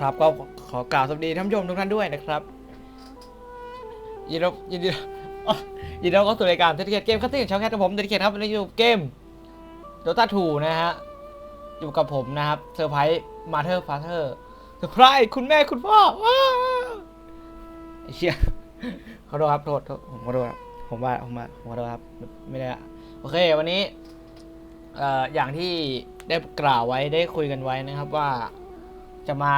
ครับก็ขอกล่าวสวัสดีท่านผู้ชมทุกท่านด้วยนะครับยินดียินดียินดีต้อนรับสู่รายการเทเกตเกมคัสติ้งชาวแคทกับผมเทสเกตครับวันยูเกม Dota 2นะฮะอยู่กับผมนะครับเซอร์ไพรส์มาเธอร์ฟาเธอร์เซอร์ไพรส์คุณแม่คุณพ่อว้าวไอ้เชี่ยขอโทษครับโทษผมขอโทษครับผมว่าผมว่าผมขอโทษครับไม่ได้อะโอเควันนี้เอ่ออย่างที่ได้กล่าวไว้ได้คุยกันไว้นะครับว่า จะมา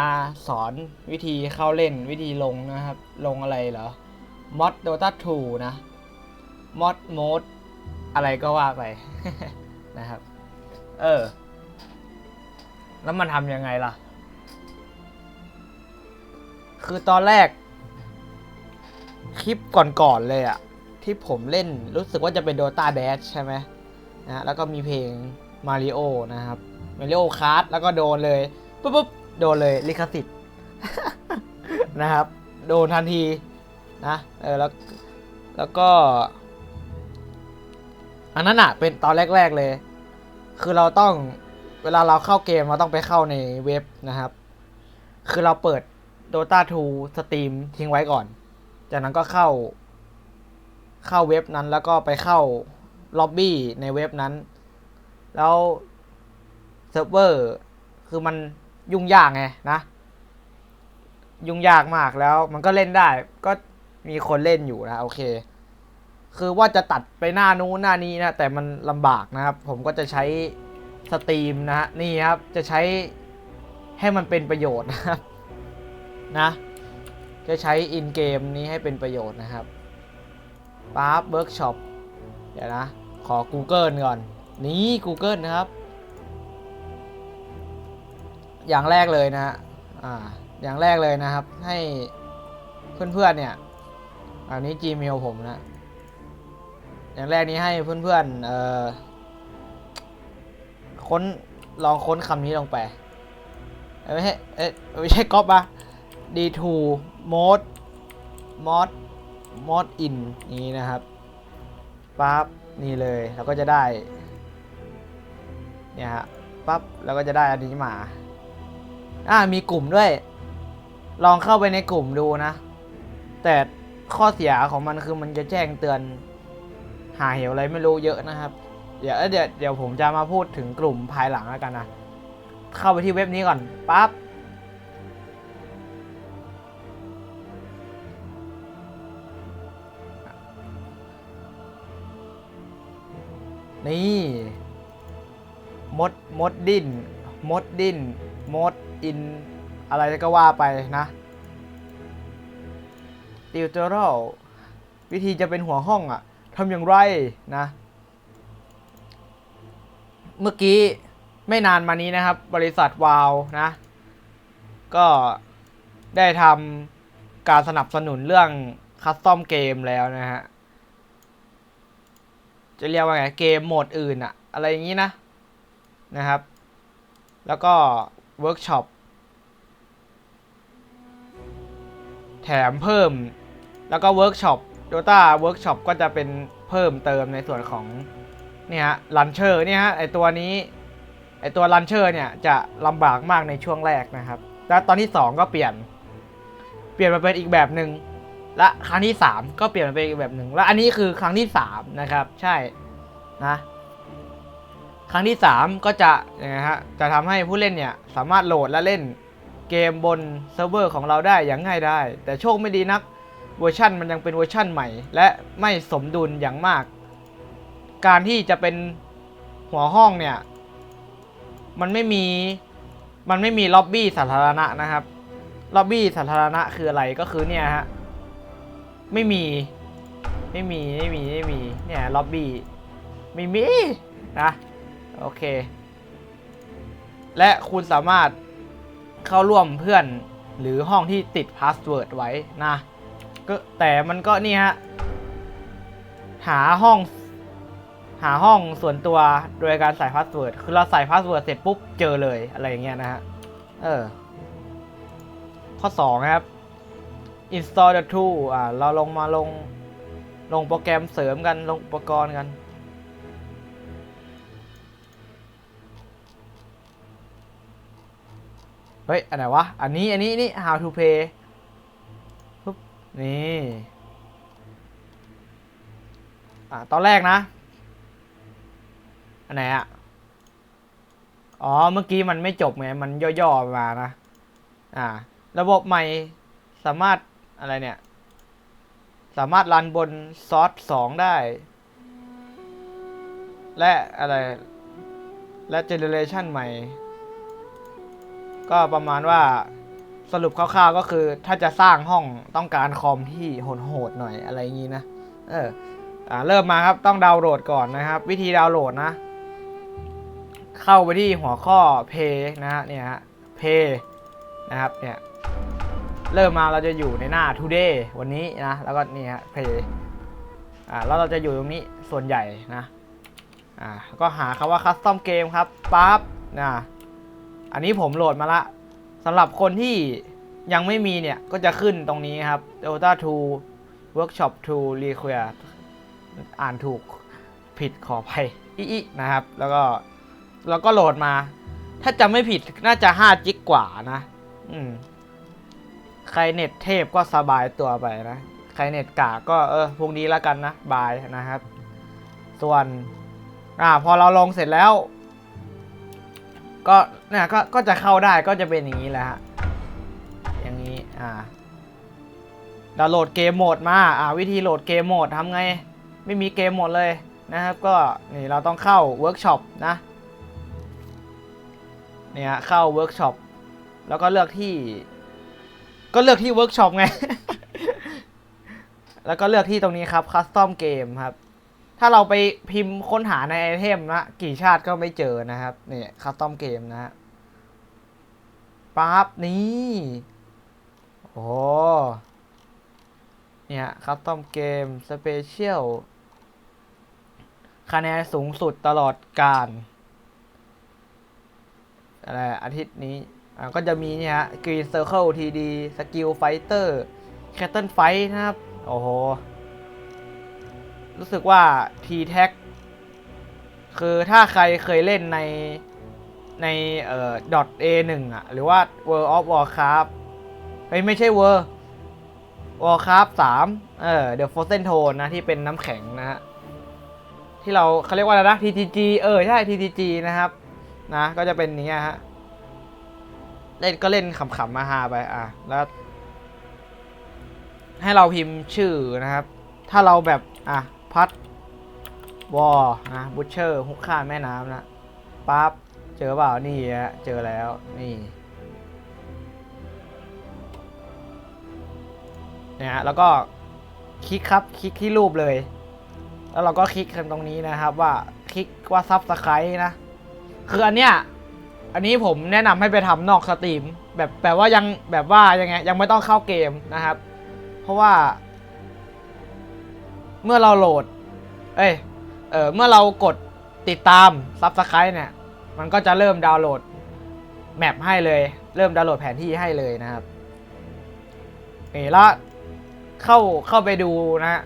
สอนวิธีเข้าเล่นวิธีลงนะครับ ลงอะไรเหรอ mod dota 2นะ mod mode อะไรก็ว่าไปนะครับ เออ แล้วมันทำยังไงล่ะ คือตอนแรก คลิปก่อนๆเลยอะที่ผมเล่นรู้สึกว่าจะเป็น Dota Dash ใช่ไหมนะแล้วก็มีเพลง Mario นะครับ Mario Kart แล้วก็โดนเลยปุ๊บปุ๊บ โดนเลยลิขสิทธิ์นะครับ โดนทันทีนะเออแล้วแล้วก็ อันนั้นอะเป็นตอนแรก ๆเลย คือเราต้องเวลาเราเข้าเกมเราต้องไปเข้าในเว็บนะครับ คือเราเปิด Dota 2 Steam ทิ้งไว้ก่อน จากนั้นก็เข้า เข้าเว็บนั้นแล้วก็ไปเข้าล็อบบี้ในเว็บนั้น แล้วเซิร์ฟเวอร์คือมัน ยุ่งยากไงนะ ยุ่งยากมากแล้ว มันก็เล่นได้ก็มีคนเล่นอยู่นะโอเค คือว่าจะตัดไปหน้านู้นหน้านี้นะ แต่มันลำบากนะครับ ผมก็จะใช้สตรีมนะฮะนี่ครับจะใช้ให้มันเป็นประโยชน์นะครับนะจะใช้อินเกมนี้ให้เป็นประโยชน์นะครับปั๊บเวิร์กช็อปเดี๋ยวนะ ขอ Google ก่อน นี่ Google นะครับ อย่างแรกเลยนะฮะอ่าอย่างแรกเลยนะครับ ให้เพื่อนๆเนี่ยอันนี้ Gmail ผมนะ อย่างแรกนี้ให้เพื่อนๆเอ่อค้นลองค้นคำนี้ลงไปเอ้ยไม่ใช่เอ๊ะไม่ใช่ก๊อปปะ D2 mod mod mod in นี้นะครับปั๊บนี่เลยเราก็จะได้ เนี่ยฮะปั๊บเราก็จะได้อันนี้มา อ่ามีกลุ่มด้วย ลองเข้าไปในกลุ่มดูนะ แต่ข้อเสียของมันคือมันจะแจ้งเตือน หาเหวอะไรไม่รู้เยอะนะครับ เดี๋ยวเดี๋ยวเดี๋ยวผมจะมาพูดถึงกลุ่มภายหลังแล้วกันนะ เข้าไปที่เว็บนี้ก่อนปั๊บนี่ มด มดดินมดดิน โมดอินอะไรก็ว่าไปนะติวเตอรัลวิธีจะเป็นหัวห้องอะทำอย่างไรนะ เมื่อกี้ไม่นานมานี้นะครับ บริษัทวาวนะ ก็ได้ทำการสนับสนุนเรื่องคัสตอมเกมแล้วนะฮะ จะเรียกว่าไง เกมโหมดอื่นอะอะไรอย่างนี้นะ นะครับ แล้วก็ เวิร์กช็อป แถมเพิ่ม แล้วก็เวิร์กช็อป Dota Workshop ก็จะเป็นเพิ่มเติมในส่วนของเนี่ยฮะลันเชอร์เนี่ยฮะไอตัวนี้ไอตัวลันเชอร์เนี่ยจะลำบากมากในช่วงแรกนะครับ แล้วตอนที่ 2 ก็เปลี่ยน เปลี่ยนมาเป็นอีกแบบหนึ่งและครั้งที่ 3 ก็เปลี่ยนมาเป็นอีกแบบหนึ่งและอันนี้คือครั้งที่ 3 นะครับ ใช่นะ ครั้งที่ 3 ก็จะยังไงฮะจะทำให้ผู้เล่นเนี่ยสามารถโหลดและเล่นเกมบนเซิร์ฟเวอร์ของเราได้อย่างง่ายได้ แต่โชคไม่ดีนักเวอร์ชันมันยังเป็นเวอร์ชันใหม่ และไม่สมดุลอย่างมาก การที่จะเป็นหัวห้องเนี่ย มันไม่มีมันไม่มีล็อบบี้สาธารณะนะครับล็อบบี้สาธารณะคืออะไรก็คือเนี่ยฮะไม่มีไม่มีไม่มีไม่มีเนี่ยล็อบบี้ไม่มีนะ โอเค และคุณสามารถเข้าร่วมเพื่อนหรือห้องที่ติดพาสเวิร์ดไว้นะก็แต่มันก็นี่ฮะ หาห้อง หาห้องส่วนตัวโดยการใส่พาสเวิร์ดคือเราใส่พาสเวิร์ดเสร็จปุ๊บเจอเลยอะไรอย่างเงี้ยนะฮะ เออ ข้อ 2 ครับ install the tool อ่า เราลงมาลง ลงโปรแกรมเสริมกัน ลงอุปกรณ์กัน เฮ้ย อันไหนวะ อันนี้ อันนี้ นี่ how to pay ปุ๊บ นี่ อ่าตอนแรกนะ อันไหนอะอ๋อ เมื่อกี้มันไม่จบไง มันย่อๆมานะ อ่า ระบบใหม่สามารถอะไรเนี่ย สามารถรันบนซอสสองได้ และอะไร และเจเนเรชันใหม่ ก็ประมาณว่าสรุปคร่าวๆก็คือถ้าจะสร้างห้องต้องการคอมที่โหดๆหน่อยอะไรอย่างนี้นะ เอออ่าเริ่มมาครับต้องดาวน์โหลดก่อนนะครับ วิธีดาวน์โหลดนะ เข้าไปที่หัวข้อ Pay นะฮะเนี่ยฮะ Pay นะครับเนี่ยเริ่มมาเราจะอยู่ในหน้า Today วันนี้นะ แล้วก็นี่ฮะ Pay อ่าแล้วเราจะอยู่ตรงนี้ส่วนใหญ่นะอ่าก็หาคำว่า Custom Game ครับปั๊บนะ อันนี้ผมโหลดมาละสำหรับคนที่ยังไม่มีเนี่ย ก็จะขึ้นตรงนี้ครับ Dota 2 Workshop 2 Require อ่านถูกผิดขออภัยอีๆนะครับ แล้วก็แล้วก็โหลดมา ถ้าจำไม่ผิดน่าจะ 5 จิกกว่านะ อืม ใครเน็ตเทพก็สบายตัวไปนะ ใครเน็ตกากก็เออพรุ่งนี้แล้วกันนะ บายนะครับ ส่วน อ่า พอเราลงเสร็จแล้ว ก็เนี่ยก็ก็จะเข้าได้ก็จะเป็นอย่างนี้แหละฮะอย่างนี้อ่าดาวน์โหลดเกมโหมดมาอ่าวิธีโหลดเกมโหมดทำไงไม่มีเกมโหมดเลยนะครับก็นี่เราต้องเข้าเวิร์กช็อปนะเนี่ยเข้าเวิร์กช็อปแล้วก็เลือกที่ ก็เลือกที่เวิร์กช็อปไง แล้วก็เลือกที่ตรงนี้ครับคัสตอมเกมครับ ถ้าเราไปพิมพ์ค้นหาในไอเทมนะกี่ชาติก็ไม่เจอนะครับเนี่ยคัสตอมเกมนะฮะปั๊บนี่โอ้เนี่ยคัสตอมเกมสเปเชียลคะแนนสูงสุดตลอดการอะไรอาทิตย์นี้ก็จะมีเนี่ยฮะ Green Circle TD Skill Fighter Cattle Fight นะครับ โอ้โห รู้สึกว่า T Tag คือถ้าใครเคยเล่นในในเอ่อ .a1 อะ หรือว่า World of Warcraft เฮ้ยไม่ใช่ World Warcraft 3 เออ The Frozen Throne นะ ที่เป็นน้ำแข็งนะฮะ ที่เราเขาเรียกว่าอะไรนะ TTG เออ ใช่ TTG นะครับ นะ ก็จะเป็นอย่างเนี้ยฮะ เล่นก็เล่นขำๆมาฮาไป อะ แล้ว ให้เราพิมพ์ชื่อนะครับ ถ้าเราแบบ อะ พัดวอนะบูชเชอร์ฮุกข้ามแม่น้ำนะปั๊บเจอเปล่านี่ฮะเจอแล้วนี่นี่ยฮะแล้วก็คลิกครับคลิกที่รูปเลย แล้วเราก็คลิกกันตรงนี้นะครับว่าคลิกว่าซับสไครต์นะ คืออันเนี้ยอันนี้ผมแนะนำให้ไปทำนอกสตรีม แบบแบบว่ายังแบบว่ายังไงยังไม่ต้องเข้าเกมนะครับ เพราะว่า เมื่อเราโหลด เอ้ย เออเมื่อเรากดติดตาม Subscribe เนี่ย มันก็จะเริ่มดาวน์โหลดแมปให้เลย เริ่มดาวน์โหลดแผนที่ให้เลยนะครับนี่แล้วเข้าเข้าไปดูนะฮะ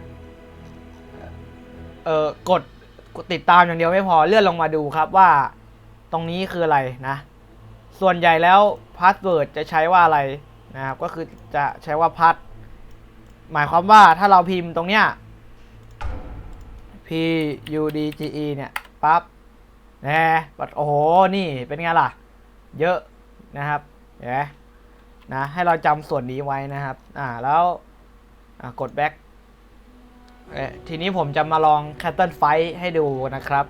เออกดกดติดตามอย่างเดียวไม่พอเลื่อนลงมาดูครับว่าตรงนี้คืออะไรนะ ส่วนใหญ่แล้วพาสเวิร์ดจะใช้ว่าอะไรนะครับ ก็คือจะใช้ว่าพัด หมายความว่าถ้าเราพิมพ์ตรงเนี้ย P U D G E เนี่ยปั๊บน่ปัดโอ้โห นี่เป็นไงล่ะ เยอะนะครับเห็นไหมนะให้เราจำส่วนนี้ไว้นะครับ อ่าแล้วอ่ากด back เอ่อทีนี้ผมจะมาลอง Cattle Fight ให้ดูนะครับ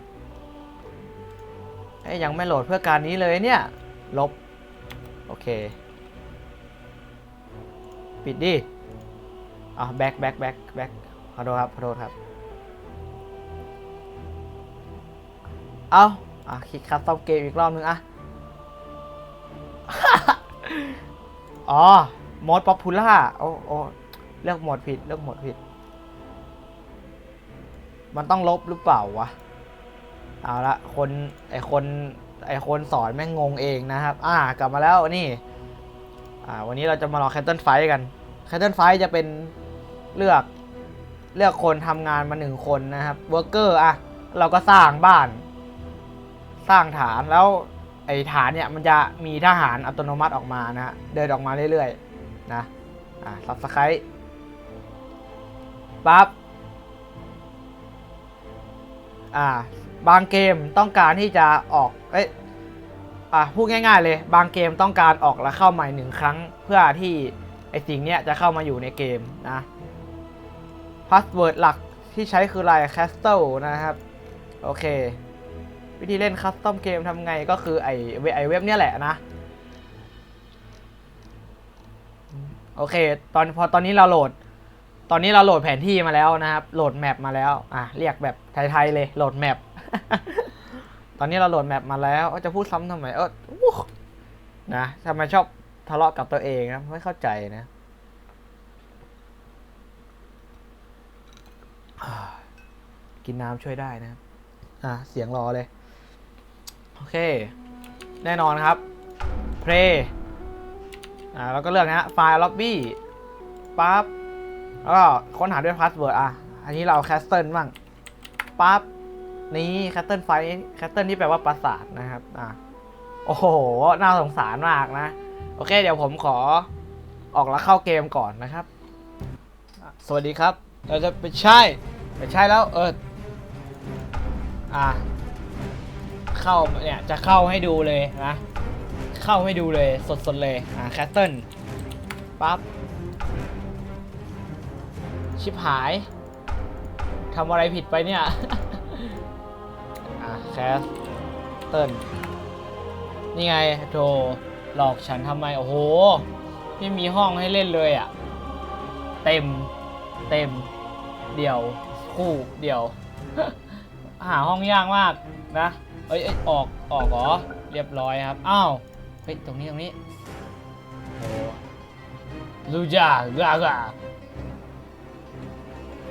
เอ้ยยังไม่โหลดเพื่อการนี้เลยเนี่ย ลบ โอเค ปิดดิอะ back back back back ขอโทษครับขอโทษครับ เอาอะคลิกคัสตอมเกมอีกรอบนึงอะ อ๋อโหมดป๊อปพูล่าโอ้โอ้เลือกโหมดผิด เลือกโหมดผิด มันต้องลบหรือเปล่าวะ เอาละคนไอคนไอคนสอนแม่งงงเองนะครับ อ่ากลับมาแล้วนี่ อ่า วันนี้เราจะมาลองแคทเทิลไฟกันแคทเทิลไฟจะเป็นเลือกเลือกคนทำงานมาหนึ่งคนนะครับเวิร์กเกอร์อะ เราก็สร้างบ้าน สร้างฐานแล้วไอ้ฐานเนี่ยมันจะมีทหารอัตโนมัติออกมานะฮะเดินออกมาเรื่อยๆนะอ่าซับสไครต์ปั๊บอ่าบางเกมต้องการที่จะออกเอ้ยอะพูดง่าย ๆ เลย บางเกมต้องการออกแล้วเข้าใหม่หนึ่งครั้ง เพื่อที่ไอสิ่งเนี้ยจะเข้ามาอยู่ในเกมนะพาสเวิร์ดหลักที่ใช้คืออะไร Castle นะครับ โอเค วิธีเล่นคัสตอมเกมทำไงก็คือไอเวไอเว็บเนี่ยแหละนะ โอเค ตอนพอตอนนี้เราโหลด ตอนนี้เราโหลดแผนที่มาแล้วนะครับ โหลดแมปมาแล้ว อะ เรียกแบบไทยๆเลย โหลดแมป ตอนนี้เราโหลดแมปมาแล้วจะพูดซ้ำทำไม เอออู้นะทำไมชอบทะเลาะกับตัวเองนะ ไม่เข้าใจนะกินน้ำช่วยได้นะครับ อะ เสียงรอเลย อเค แน่นอนครับ play อ่าแล้วก็เลือกนะฮะไฟล์ lobby ปั๊บแล้วก็ค้นหาด้วยพาสเวิร์ดอะ อันนี้เราแคสเซิลบ้างปั๊บนี่แคสเซิลไฟแคสเซิลที่แปลว่าปราสาทนะครับอะโอ้โห น่าสงสารมากนะ โอเค เดี๋ยวผมขอออกแล้วเข้าเกมก่อนนะครับ สวัสดีครับ เราจะไปใช่ไม่ใช่แล้วเอออะ เข้าเนี่ยจะเข้าให้ดูเลยนะเข้าให้ดูเลยสดๆเลยอะแคสเซิลปั๊บชิบหายทำอะไรผิดไปเนี่ยอะแคสเติลนี่ไงโธ่หลอกฉันทำไม โอ้โห ไม่มีห้องให้เล่นเลยอะ เต็ม เต็ม เดี่ยว คู่ เดี่ยว หาห้องยากมากนะ อ้ยเอ้ยออกออกเหรอเรียบร้อยครับอ้าวเฮ้ยตรงนี้ตรงนี้โอ้ลูจ้ากากา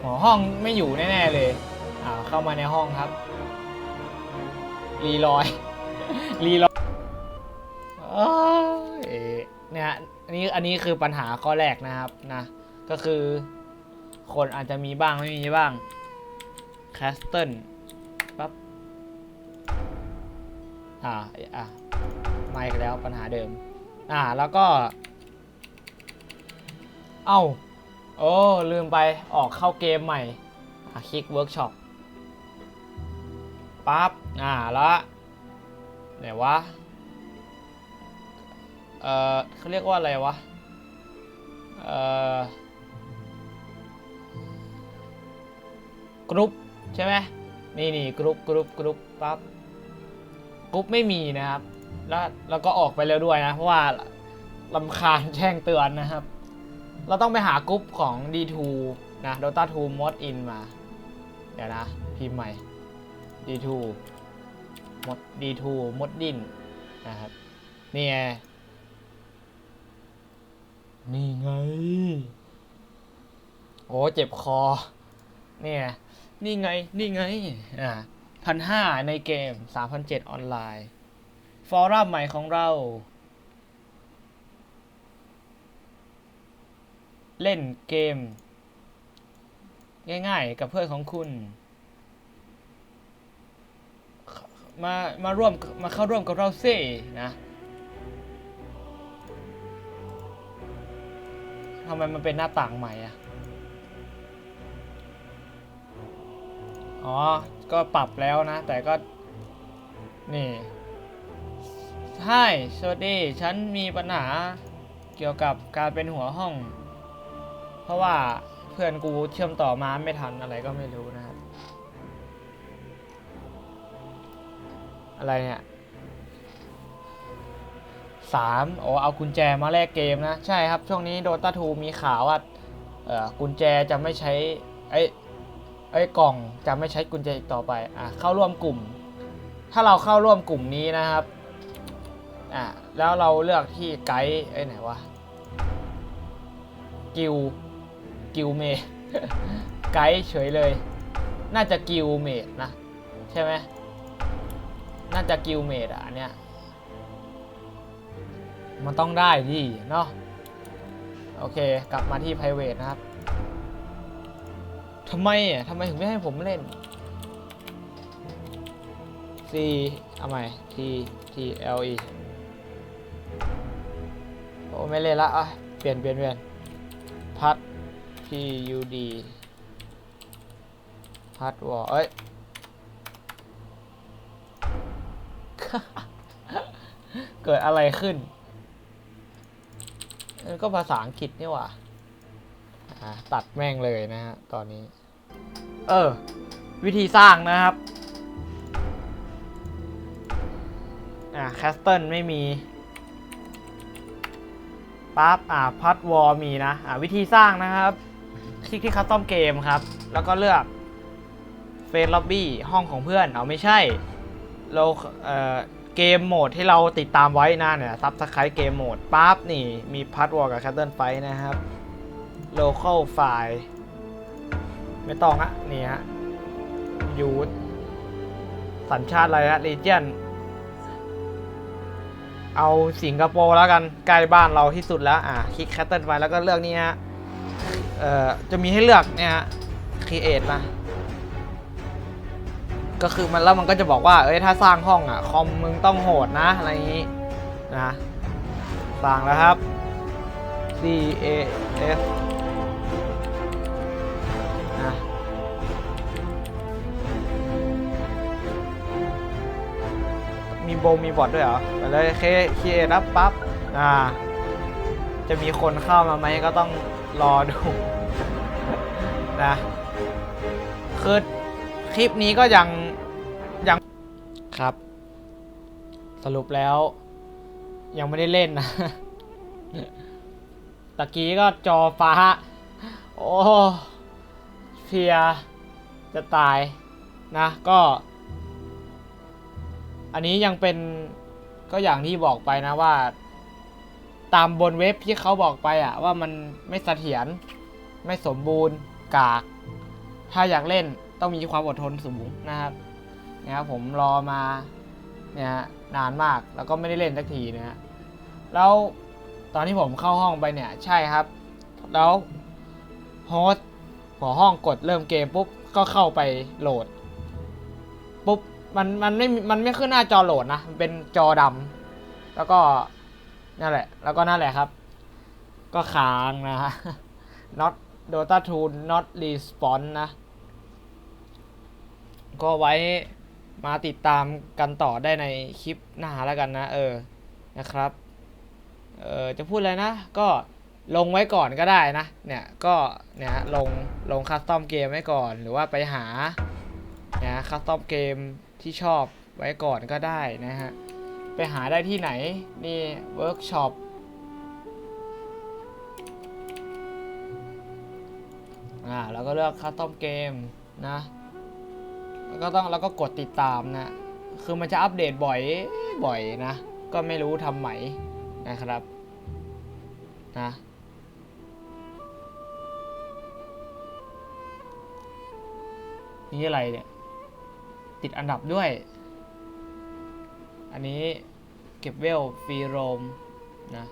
หอห้องไม่อยู่แน่ๆเลยอ่าเข้ามาในห้องครับรีลอยรีลอยเอ้ยเนี่ยอันนี้อันนี้คือปัญหาข้อแรกนะครับนะก็คือ คนอาจจะมีบ้างไม่มีบ้างแคสเติล อ่าอะมาอีกแล้วปัญหาเดิม อ่าแล้วก็ เอ้าโอ้ลืมไปออกเข้าเกมใหม่อะคลิกเวิร์กช็อปปั๊บอ่าแล้วไหนวะเอ่อเขาเรียกว่าอะไรวะเอ่อกรุ๊ปใช่ไหมนี่นี่กรุ๊ปกรุ๊ปกรุ๊ปปั๊บ กรุ๊ปไม่มีนะครับ แล้วแล้วก็ออกไปแล้วด้วยนะ เพราะว่าลำคาญแจ้งเตือนนะครับ เราต้องไปหากรุ๊ปของ D2 นะ Dota 2 Mod in มา เดี๋ยวนะ พิมพ์ใหม่ D2 Mod D2 Mod in นะครับนี่ไงนี่ไง โอ้ เจ็บคอ เนี่ไงนี่ไง นี่ไง อ่า พันห้าในเกมสามพันเจ็ดออนไลน์ ฟอรัมใหม่ของเรา เล่นเกม ง่ายๆ กับเพื่อนของคุณ มามาร่วมมาเข้าร่วมกับเราสินะทำไมมันเป็นหน้าต่างใหม่อะ อ๋อ ก็ปรับแล้วนะ แต่ก็ นี่ใช่สวัสดี ฉันมีปัญหาเกี่ยวกับการเป็นหัวห้อง เพราะว่าเพื่อนกูเชื่อมต่อมาไม่ทันอะไรก็ไม่รู้นะครับ อะไรเนี่ยสามโอ้เอากุญแจมาแลกเกมนะ ใช่ครับ ช่วงนี้ Dota 2มีข่าวว่าเออกุญแจจะไม่ใช้ไอ้ ไอ้กล่องจะไม่ใช้กุญแจอีกต่อไปอะเข้าร่วมกลุ่ม ถ้าเราเข้าร่วมกลุ่มนี้นะครับอะแล้วเราเลือกที่ไกด์ไอ้ไหนวะกิลกิลเมดไกด์เฉยเลย น่าจะกิลเมดนะ ใช่ไหมน่าจะกิลเมดอะอันเนี้ยมันต้องได้ดิเนาะโอเค กลับมาที่ private นะครับ ทำไมอะทำไมถึงไม่ให้ผมเล่น C เอาใหม่ T T L E โอ้ไม่เล่นละอะเปลี่ยนเปลี่ยนเปลี่ยนพัด P U D พัดวอเอ้ยเกิดอะไรขึ้นก็ภาษาอังกฤษนี่หว่าอะตัดแม่งเลยนะฮะ ตอนนี้ เออ วิธีสร้างนะครับ อ่าแคสเติลไม่มีปั๊บอ่าพัดวอลมีนะ อ่าวิธีสร้างนะครับ คลิกที่คัสตอมเกมครับ แล้วก็เลือกเฟซล็อบบี้ห้องของเพื่อน เอาไม่ใช่ เราเอ่อเกมโหมดที่เราติดตามไว้นะเนี่ยซับสไครต์เกมโหมดปั๊บนี่ มีพัดวอลกับแคสเติลไฟนะครับ local file ไม่ต้องอะนี่ฮะยูทสัญชาติอะไรฮะ region เอาสิงคโปร์แล้วกันใกล้บ้านเราที่สุดแล้ว อะคลิกแคตเติลไปแล้วก็เลือกนี่ฮะเอ่อจะมีให้เลือกเนี่ยฮะ create นะก็คือมันแล้วมันก็จะบอกว่า เอ้ยถ้าสร้างห้องอะคอมมึงต้องโหดนะ อะไรอย่างนี้นะสร้างแล้วครับ C A S มีโบมีบอทด้วยเหรอไปเลยเคเครับปั๊บอ่า จะมีคนเข้ามาไหมก็ต้องรอดูนะคือคลิปนี้ก็ยังยังครับ สรุปแล้ว ยังไม่ได้เล่นนะตะกี้ก็จอฟ้า โอ้เพียจะตายนะก็ อันนี้ยังเป็นก็อย่างที่บอกไปนะว่า ตามบนเว็บที่เขาบอกไปอะว่ามันไม่เสถียรไม่สมบูรณ์กาก ถ้าอยากเล่นต้องมีความอดทนสูงนะครับนะครับผมรอมาเนี่ยนานมากแล้วก็ไม่ได้เล่นสักทีนะฮะแล้วตอนที่ผมเข้าห้องไปเนี่ยใช่ครับ แล้วโฮสต์หัวห้องกดเริ่มเกมปุ๊บก็เข้าไปโหลดปุ๊บ มันมันไม่มันไม่ขึ้นหน้าจอโหลดนะมันเป็นจอดำแล้วก็นั่นแหละ แล้วก็นั่นแหละครับ ก็ค้างนะฮะ not dota 2 not response นะ ก็ไว้มาติดตามกันต่อได้ในคลิปหน้าแล้วกันนะ เออ นะครับ เออจะพูดอะไรนะ ก็ลงไว้ก่อนก็ได้นะ เนี่ย ก็ เนี่ยลง ลงคัสตอมเกมไว้ก่อน หรือว่าไปหา เนะคัสตอมเกม ที่ชอบไว้ก่อนก็ได้นะฮะ ไปหาได้ที่ไหน นี่เวิร์กช็อปอ่าแล้วก็เลือกคัสตอมเกมนะแล้วก็ต้องแล้วก็กดติดตามนะ คือมันจะอัปเดตบ่อยบ่อยนะ ก็ไม่รู้ทำไหมนะครับนะนี่อะไรเนี่ย ติดอันดับด้วย อันนี้เก็บเวลฟรีโรมนะ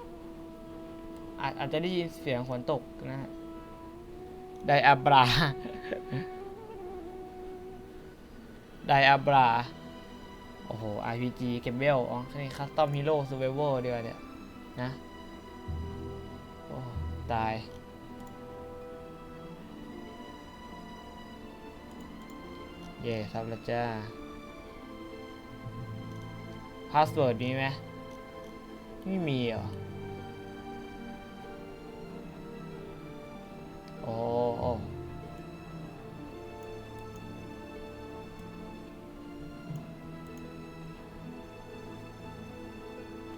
อาจอาจจะได้ยินเสียงฝนตกนะฮะไดอาบราไดอาบรา โอ้โห RPG เก็บเวล อ๋อนี่คัสตอมฮีโร่ซูเวเวอร์เดียวเนี่ย นะ โอ้ ตาย เย่ครับล้วจ้าพาสเวิร์ดมีไหมไม่มีเหรอโอ้โอ้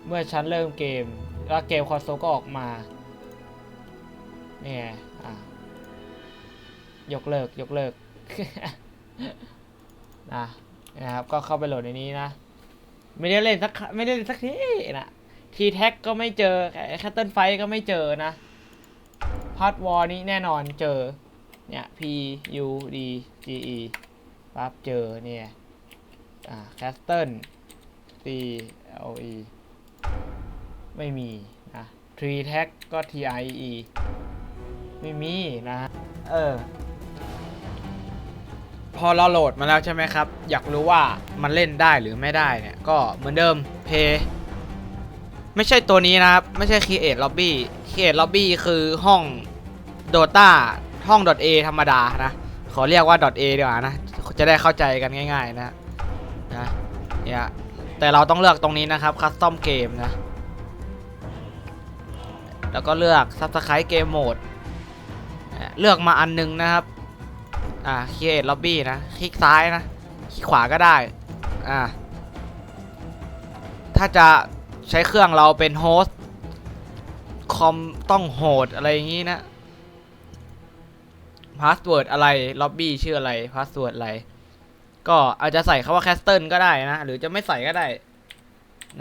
เมื่อฉันเริ่มเกม แล้วเกมคอนโซลก็ออกมา เนี่ย อะ ยกเลิก ยกเลิก นะนะครับก็เข้าไปโหลดในนี้นะ ไม่ได้เล่นสักไม่ได้เล่นสักทีนะทีแท็กก็ไม่เจอแคตเติลไฟก็ไม่เจอนะพาร์ทวอร์นี้แน่นอนเจอเนี่ย P U D G E ปั๊บเจอเนี่ยอ่าแคสเติล C L E ไม่มีนะทีแท็กก็ T I E ไม่มีนะ เออ พอเราโหลดมาแล้วใช่ไหมครับ อยากรู้ว่ามันเล่นได้หรือไม่ได้เนี่ย ก็เหมือนเดิม Play ไม่ใช่ตัวนี้นะครับ ไม่ใช่ Create Lobby Create Lobby คือห้อง Dota ห้อง .a ธรรมดานะ ขอเรียกว่า .a ดีกว่านะ จะได้เข้าใจกันง่าย ๆ นะนะเนี่ยแต่เราต้องเลือกตรงนี้นะครับ Custom Game นะ แล้วก็เลือก Subscribe Game Mode เลือกมาอันหนึงนะครับ อ่า Create Lobby นะ คลิกซ้ายนะ คลิกขวาก็ได้ อ่า ถ้าจะใช้เครื่องเราเป็นโฮสต์คอมต้องโหดอะไรอย่างนี้นะ พาสเวิร์ดอะไร ล็อบบี้ชื่ออะไร พาสเวิร์ดอะไร ก็อาจจะใส่คาว่าแคสเติลก็ได้นะ หรือจะไม่ใส่ก็ได้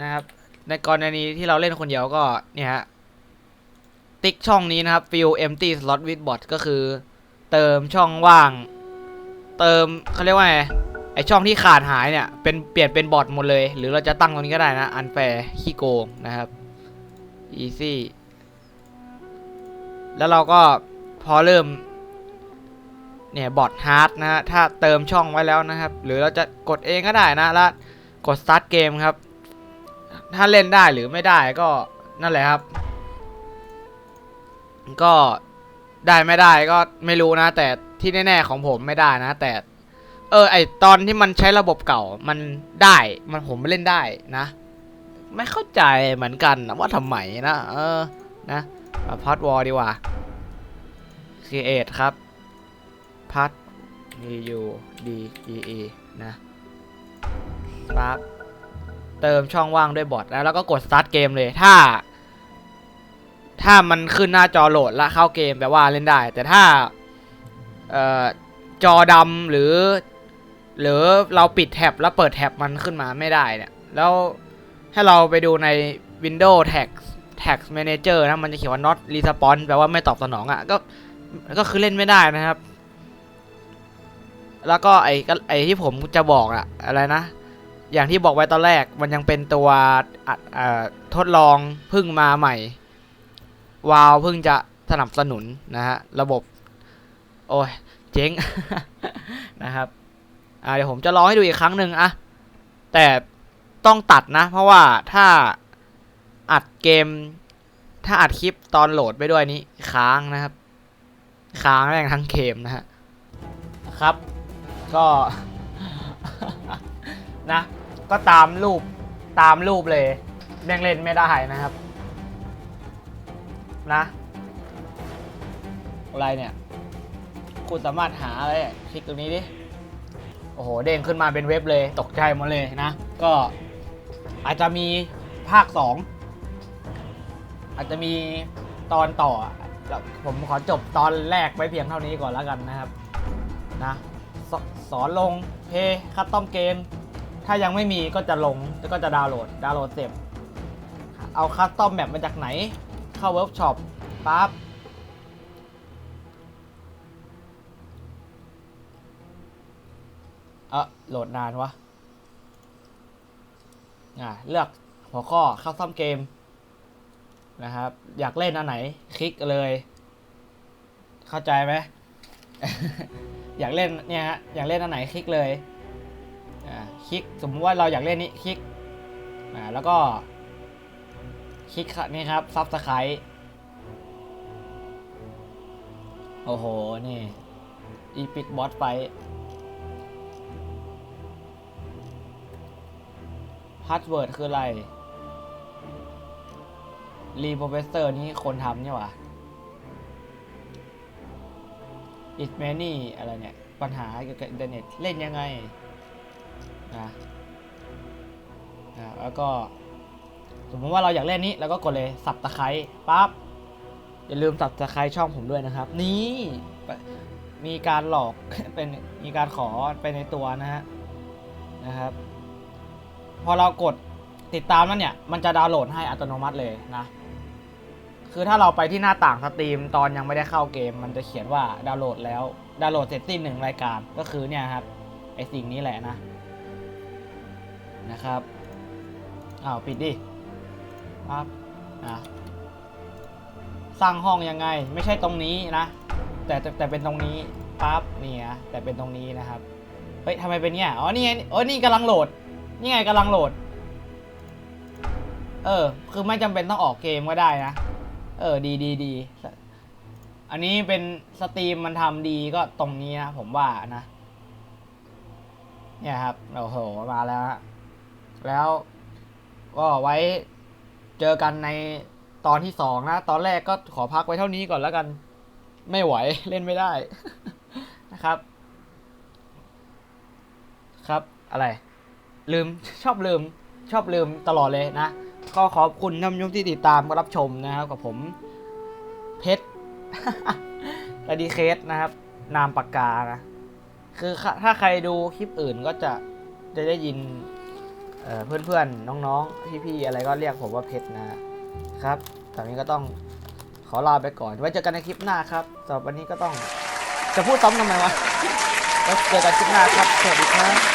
นะครับ ในกรณีที่เราเล่นคนเดียวก็เนี่ยฮะ ติ๊กช่องนี้นะครับ fill empty slot with bot ก็คือ เติมช่องว่าง เติมเขาเรียกว่าไงไอช่องที่ขาดหายเนี่ยเป็นเปลี่ยนเป็นบอทหมดเลย หรือเราจะตั้งตรงนี้ก็ได้นะอันแฟร์ขี้โกงนะครับ easy แล้วเราก็พอเริ่มเนี่ยบอทฮาร์ดนะฮะถ้าเติมช่องไว้แล้วนะครับ หรือเราจะกดเองก็ได้นะแล้วกด start game ครับ ถ้าเล่นได้หรือไม่ได้ก็นั่นแหละครับ ก็ ได้ไม่ได้ก็ไม่รู้นะ แต่ที่แน่ๆของผมไม่ได้นะ แต่ เออ ไอตอนที่มันใช้ระบบเก่ามันได้มันผมเล่นได้นะ ไม่เข้าใจเหมือนกันนะว่าทำไมนะเออนะพาร์ทวอลดีกว่า create ครับพาร์ท u d e e นะปั๊บเติมช่องว่างด้วยบอทแล้วแล้วก็กด start เกมเลยถ้า ถ้ามันขึ้นหน้าจอโหลดแล้วเข้าเกมแปลว่าเล่นได้ แต่ถ้าออจอดำหรือ หรือเราปิดแท็บแล้วเปิดแท็บมันขึ้นมาไม่ได้เนี่ยแล้วให้เราไปดูใน Windows Tax Tax Manager นะมันจะเขียนว่า not response แปลว่าไม่ตอบสนองอะ่ะก็ก็คือเล่นไม่ได้นะครับ แล้วก็ไอ้ก็ไอ้ที่ผมจะบอกอะอะไรนะ อย่างที่บอกไว้ตอนแรกมันยังเป็นตัวอะเอ่อทดลองพิ่งมาใหม่ วาวเพิ่งจะสนับสนุนนะฮะระบบ โอ้ยเจ๊งนะครับอ่าเดี๋ยวผมจะลองให้ดูอีกครั้งหนึ่งอะแต่ต้องตัดนะ เพราะว่าถ้าอัดเกม ถ้าอัดคลิปตอนโหลดไปด้วยนี้ค้างนะครับ ค้างแม่งทั้งเกมนะฮะครับ ก็นะ ก็ตามรูปตามรูปเลยแม่งเล่นไม่ได้นะครับ นะอะไรเนี่ย คุณสามารถหาอะไรคลิกตรงนี้ดิ โอ้โห เด้งขึ้นมาเป็นเว็บเลย ตกใจหมดเลยนะ ก็อาจจะมีภาค 2 อาจจะมีตอนต่อแล้วผมขอจบตอนแรกไว้เพียงเท่านี้ก่อนแล้วกันนะครับ นะสสอนลงเพย์คัสตอมเกม ถ้ายังไม่มีก็จะลง แล้วก็จะดาวน์โหลด ดาวน์โหลดเสร็จ เอาคัสตอมแบบมาจากไหน เข้าเวิร์กช็อปปั๊บเออโหลดนานวะอ่าเลือกหัวข้อเข้าซ่อมเกมนะครับ อยากเล่นอันไหน คลิกเลย เข้าใจไหม อยากเล่นเนี่ยฮะอยากเล่นอันไหนคลิกเลยอ่าคลิกสมมติว่าเราอยากเล่นนี้คลิกอ่าแล้วก็ คลิกนี่ครับซับสไครต์โอ้โห นี่ อีพิกบอสไฟพาสเวิร์ดคืออะไร รีโปรเฟสเซอร์นี่คนทำเนี่ยวะ It many อะไรเนี่ย ปัญหาเกี่ยวกับอินเทอร์เน็ต เล่นยังไง นะอ่าแล้วก็ สมมติว่าเราอยากเล่นนี้แล้วก็กดเลยสับตะไคร้ปั๊บอย่าลืมสับตะไคร้ช่องผมด้วยนะครับ นี่มีการหลอกเป็นมีการขอไปในตัวนะฮะนะครับ พอเรากดติดตามแล้วเนี่ย มันจะดาวน์โหลดให้อัตโนมัติเลยนะคือถ้าเราไปที่หน้าต่างสตรีมตอนยังไม่ได้เข้าเกม มันจะเขียนว่าดาวน์โหลดแล้วดาวน์โหลดเสร็จสิ้นหนึ่งรายการก็คือเนี่ยครับไอสิ่งนี้แหละนะนะครับอ้าวปิดดิ ปั๊บอะสร้างห้องยังไง ไม่ใช่ตรงนี้นะ แต่แต่แต่เป็นตรงนี้ปั๊บเนี่ยแต่เป็นตรงนี้นะครับเฮ้ยทำไมเป็นเงี้ยอ๋อนี่ไงโอ้ยนี่กำลังโหลดนี่ไงกำลังโหลด เออ คือไม่จำเป็นต้องออกเกมก็ได้นะ เออ ดีดีดีอันนี้เป็นสตรีมมันทำดีก็ตรงนี้นะผมว่านะ เนี่ยครับ โอ้โห มาแล้วฮะแล้วก็ไว้ เจอกันในตอนที่สองนะ ตอนแรกก็ขอพักไว้เท่านี้ก่อนแล้วกัน ไม่ไหวเล่นไม่ได้นะครับ ครับอะไร ลืมชอบลืมชอบลืมตลอดเลยนะ ก็ขอบคุณท่านผู้ชมที่ติดตามรับชมนะครับ กับผมเพชรและดีเคสนะครับ นามปากกานะ คือถ้าใครดูคลิปอื่นก็จะจะได้ยิน เพื่อนๆ น้องๆ พี่ๆ อะไรก็เรียกผมว่าเพชรนะครับตอนนี้ก็ต้องขอลาไปก่อน ไว้เจอกันในคลิปหน้าครับสำหรับวันนี้ก็ต้องจะพูดซ้ำทำไมวะแล้วเจอกันคลิปหน้าครับ สวัสดีครับ